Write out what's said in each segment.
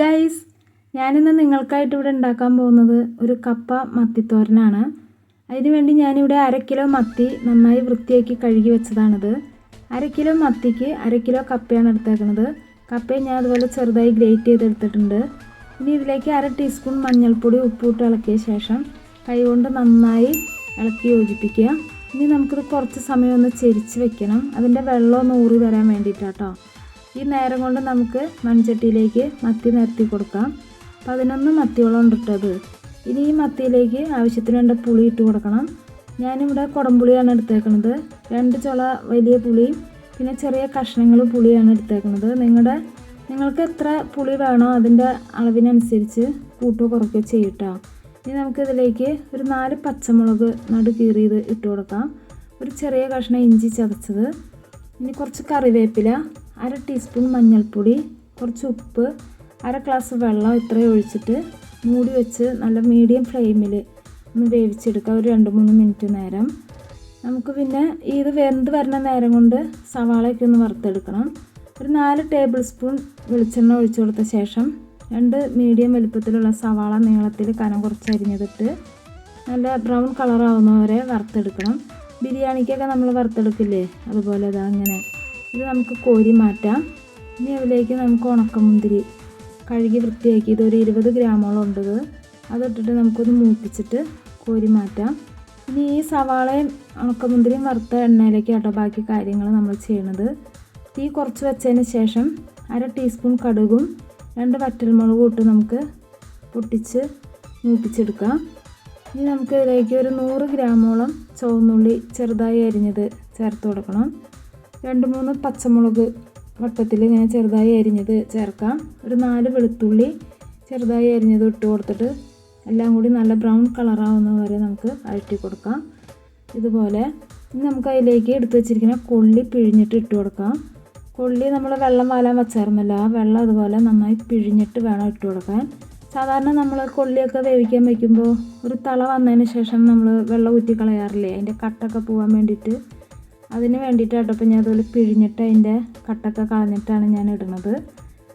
Guys ഞാനിന്ന് നിങ്ങൾക്കായിട്ട് ഇവിടെ ഉണ്ടാക്കാൻ പോകുന്നത് ഒരു കപ്പ മത്തിത്തോരനാണ്. അതിന് വേണ്ടി ഞാനിവിടെ അര കിലോ മത്തി നന്നായി വൃത്തിയാക്കി കഴുകി വെച്ചതാണിത്. അര കിലോ മത്തിക്ക് അര കിലോ കപ്പയാണ് എടുത്തേക്കുന്നത്. കപ്പയും ഞാൻ അതുപോലെ ചെറുതായി ഗ്രേറ്റ് ചെയ്തെടുത്തിട്ടുണ്ട്. ഇനി ഇതിലേക്ക് അര ടീസ്പൂൺ മഞ്ഞൾപ്പൊടി ഉപ്പിട്ട് ഇളക്കിയ ശേഷം കൈകൊണ്ട് നന്നായി ഇളക്കി യോജിപ്പിക്കുക. ഇനി നമുക്കിത് കുറച്ച് സമയം ഒന്ന് ചെരിച്ച് വെക്കണം. അതിന്റെ വെള്ളം ഒന്ന് ഊറി വരാൻ വേണ്ടിയിട്ടാട്ടോ. ഈ നേരം കൊണ്ട് നമുക്ക് മൺചട്ടിയിലേക്ക് മത്തി നിരത്തി കൊടുക്കാം. പതിനൊന്ന് മത്തിയോളം ഉണ്ടിട്ടത് ഇനി ഈ മത്തിയിലേക്ക് ആവശ്യത്തിന് വേണ്ട പുളി ഇട്ട് കൊടുക്കണം. ഞാനിവിടെ കുടംപുളിയാണ് എടുത്തേക്കുന്നത് രണ്ട് ചുള വലിയ പുളിയും പിന്നെ ചെറിയ കഷ്ണങ്ങൾ പുളിയാണ് എടുത്തേക്കുന്നത് നിങ്ങളുടെ നിങ്ങൾക്ക് എത്ര പുളി വേണോ അതിന്റെ അളവിനനുസരിച്ച് കൂട്ടോ കുറയ്ക്കുകയോ ചെയ്യട്ടോ. ഇനി നമുക്കിതിലേക്ക് ഒരു നാല് പച്ചമുളക് നടു കീറിയത് ഇട്ട് കൊടുക്കാം. ഒരു ചെറിയ കഷ്ണം ഇഞ്ചി ചതച്ചത്. ഇനി കുറച്ച് കറിവേപ്പില അര ടീസ്പൂൺ മഞ്ഞൾപ്പൊടി കുറച്ച് ഉപ്പ് അര ഗ്ലാസ് വെള്ളം ഇത്രയും ഒഴിച്ചിട്ട് മൂടി വെച്ച് നല്ല മീഡിയം ഫ്ലെയിമിൽ ഒന്ന് വേവിച്ചെടുക്കുക ഒരു രണ്ട് മൂന്ന് മിനിറ്റ് നേരം. നമുക്ക് പിന്നെ ഇത് വെന്ത് വരുന്ന നേരം കൊണ്ട് സവാളയൊക്കെ ഒന്ന് വറുത്തെടുക്കണം. ഒരു നാല് ടേബിൾ സ്പൂൺ വെളിച്ചെണ്ണ ഒഴിച്ചു കൊടുത്ത ശേഷം രണ്ട് മീഡിയം വലുപ്പത്തിലുള്ള സവാള നീളത്തിൽ കനം കുറച്ച് അരിഞ്ഞതിട്ട് നല്ല ബ്രൗൺ കളറാവുന്നവരെ വറുത്തെടുക്കണം. ബിരിയാണിക്കൊക്കെ നമ്മൾ വറുത്തെടുക്കില്ലേ? അതുപോലെ ഇതാ അങ്ങനെ ഇത് നമുക്ക് കോരി മാറ്റാം. ഇനി അതിലേക്ക് നമുക്ക് ഉണക്കമുന്തിരി കഴുകി വൃത്തിയാക്കി ഒരു ഇരുപത് ഗ്രാമോളം ഉണ്ടത് അതിട്ടിട്ട് നമുക്കൊന്ന് മൂപ്പിച്ചിട്ട് കോരി മാറ്റാം. ഇനി ഈ സവാളയും ഉണക്കമുന്തിരിയും വറുത്ത എണ്ണയിലേക്ക് കേട്ടോ ബാക്കി കാര്യങ്ങൾ നമ്മൾ ചെയ്യണത്. തീ കുറച്ച് വെച്ചതിന് ശേഷം അര ടീസ്പൂൺ കടുകും രണ്ട് വറ്റൽമുളകും ഇട്ട് നമുക്ക് പൊട്ടിച്ച് മൂപ്പിച്ചെടുക്കാം. ഇനി നമുക്ക് ഇതിലേക്ക് ഒരു നൂറ് ഗ്രാമോളം ചുവന്നുള്ളി ചെറുതായി അരിഞ്ഞത് ചേർത്ത് കൊടുക്കണം. രണ്ട് മൂന്ന് പച്ചമുളക് വട്ടത്തിൽ ഇങ്ങനെ ചെറുതായി അരിഞ്ഞത് ചേർക്കാം. ഒരു നാല് വെളുത്തുള്ളി ചെറുതായി അരിഞ്ഞത് ഇട്ട് കൊടുത്തിട്ട് എല്ലാം കൂടി നല്ല ബ്രൗൺ കളറാവുന്ന വരെ നമുക്ക് അഴറ്റി കൊടുക്കാം. ഇതുപോലെ ഇനി നമുക്ക് അതിലേക്ക് എടുത്തു വെച്ചിരിക്കുന്ന കൊള്ളി പിഴിഞ്ഞിട്ട് ഇട്ട് കൊടുക്കാം. കൊള്ളി നമ്മൾ വെള്ളം വാലാൻ വെച്ചായിരുന്നല്ലോ ആ വെള്ളം അതുപോലെ നന്നായി പിഴിഞ്ഞിട്ട് വേണം ഇട്ട് കൊടുക്കാൻ. സാധാരണ നമ്മൾ കൊള്ളിയൊക്കെ വേവിക്കാൻ വയ്ക്കുമ്പോൾ ഒരു തള വന്നതിന് ശേഷം നമ്മൾ വെള്ളം ഊറ്റി കളയാറില്ലേ അതിന്റെ കട്ടൊക്കെ പോകാൻ വേണ്ടിയിട്ട് അതിന് വേണ്ടിയിട്ടാട്ടോ അപ്പോൾ ഞാൻ അതുപോലെ പിഴിഞ്ഞിട്ട് അതിന്റെ കട്ടൊക്കെ കളഞ്ഞിട്ടാണ് ഞാൻ ഇടുന്നത്.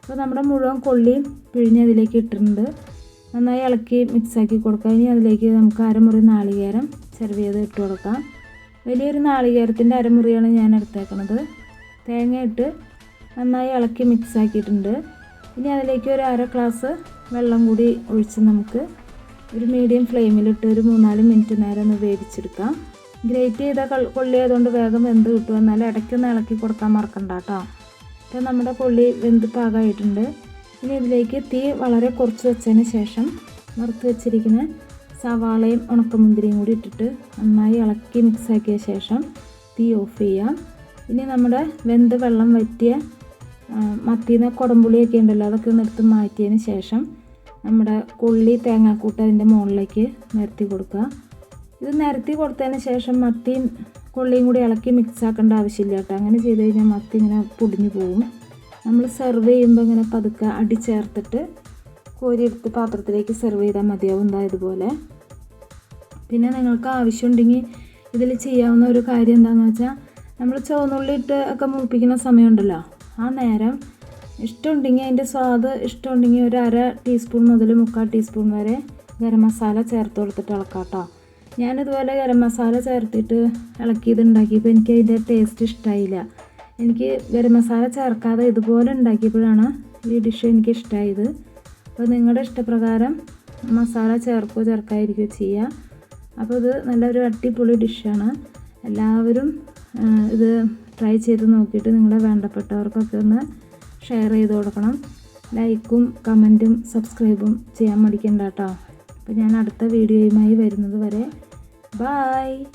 അപ്പോൾ നമ്മുടെ മുഴുവൻ കൊള്ളി പിഴിഞ്ഞ് അതിലേക്ക് ഇട്ടിട്ടുണ്ട്. നന്നായി ഇളക്കി മിക്സാക്കി കൊടുക്കുക ഇനി അതിലേക്ക് നമുക്ക് അരമുറി നാളികേരം സെർവ് ചെയ്ത് ഇട്ട് കൊടുക്കാം. വലിയൊരു നാളികേരത്തിന്റെ അരമുറിയാണ് ഞാൻ എടുത്തേക്കുന്നത് തേങ്ങ ഇട്ട് നന്നായി ഇളക്കി മിക്സാക്കിയിട്ടുണ്ട് ഇനി അതിലേക്ക് ഒരു അര ഗ്ലാസ് വെള്ളം കൂടി ഒഴിച്ച് നമുക്ക് ഒരു മീഡിയം ഫ്ലെയിമിലിട്ട് ഒരു മൂന്നാൽ മിനിറ്റ് നേരം ഒന്ന് വേവിച്ചെടുക്കാം. ഗ്രേറ്റ് ചെയ്ത കൊള്ളി ആയതുകൊണ്ട് വേഗം വെന്ത് കിട്ടും. എന്നാലും ഇടയ്ക്കൊന്ന് ഇളക്കി കൊടുക്കാൻ മറക്കണ്ട കേട്ടോ. അപ്പോൾ നമ്മുടെ കൊള്ളി വെന്ത് പാകമായിട്ടുണ്ട്. ഇനി ഇതിലേക്ക് തീ വളരെ കുറച്ച് വെച്ചതിന് ശേഷം വറുത്ത് വെച്ചിരിക്കുന്ന സവാളയും ഉണക്കമുന്തിരിയും കൂടി ഇട്ടിട്ട് നന്നായി ഇളക്കി മിക്സാക്കിയ ശേഷം തീ ഓഫ് ചെയ്യാം. ഇനി നമ്മുടെ വെന്ത് വെള്ളം വറ്റിയ മത്തിന്ന് കുടംപുളിയൊക്കെ ഉണ്ടല്ലോ അതൊക്കെ ഒന്ന് എടുത്ത് മാറ്റിയതിന് ശേഷം നമ്മുടെ കൊള്ളി തേങ്ങാക്കൂട്ട് അതിന്റെ മുകളിലേക്ക് നിരത്തി കൊടുക്കുക. ഇത് നിരത്തി കൊടുത്തതിന് ശേഷം മത്തിയും കൊള്ളിയും കൂടി ഇളക്കി മിക്സ് ആക്കേണ്ട ആവശ്യമില്ല കേട്ടോ. അങ്ങനെ ചെയ്ത് കഴിഞ്ഞാൽ മത്തി ഇങ്ങനെ പൊടിഞ്ഞു പോകും. നമ്മൾ സെർവ് ചെയ്യുമ്പോൾ ഇങ്ങനെ പതുക്കെ അടി ചേർത്തിട്ട് കോരിയെടുത്ത് പാത്രത്തിലേക്ക് സെർവ് ചെയ്താൽ മതിയാവും. എന്താ ഇതുപോലെ. പിന്നെ നിങ്ങൾക്ക് ആവശ്യമുണ്ടെങ്കിൽ ഇതിൽ ചെയ്യാവുന്ന ഒരു കാര്യം എന്താണെന്ന് വെച്ചാൽ നമ്മൾ ചുവന്നുള്ളി ഇട്ട് ഒക്കെ മൂപ്പിക്കുന്ന സമയമുണ്ടല്ലോ. ആ നേരം ഇഷ്ടമുണ്ടെങ്കിൽ അതിന്റെ സ്വാദ് ഇഷ്ടമുണ്ടെങ്കിൽ ഒരു അര ടീസ്പൂൺ മുതൽ മുക്കാൽ ടീസ്പൂൺ വരെ ഗരം മസാല ചേർത്ത് കൊടുത്തിട്ട് ഇളക്കാം കേട്ടോ ഞാനിതുപോലെ ഗരം മസാല ചേർത്തിട്ട് ഇളക്കിയത് ഉണ്ടാക്കിയപ്പോൾ എനിക്ക് അതിന്റെ ടേസ്റ്റ് ഇഷ്ടമായില്ല എനിക്ക് ഗരം മസാല ചേർക്കാതെ ഇതുപോലെ ഉണ്ടാക്കിയപ്പോഴാണ് ഈ ഡിഷ് എനിക്ക് ഇഷ്ടമായത് അപ്പോൾ നിങ്ങളുടെ ഇഷ്ടപ്രകാരം മസാല ചേർക്കുകയോ ചേർക്കാതിരിക്കുകയോ ചെയ്യുക അപ്പോൾ ഇത് നല്ലൊരു അടിപൊളി ഡിഷാണ് എല്ലാവരും ഇത് ട്രൈ ചെയ്ത് നോക്കിയിട്ട് നിങ്ങളെ വേണ്ടപ്പെട്ടവർക്കൊക്കെ ഒന്ന് ഷെയർ ചെയ്ത് കൊടുക്കണം. ലൈക്കും കമന്റും സബ്സ്ക്രൈബും ചെയ്യാൻ മടിക്കണ്ട കേട്ടോ. അപ്പോൾ ഞാൻ അടുത്ത വീഡിയോയുമായി വരുന്നത് വരെ Bye!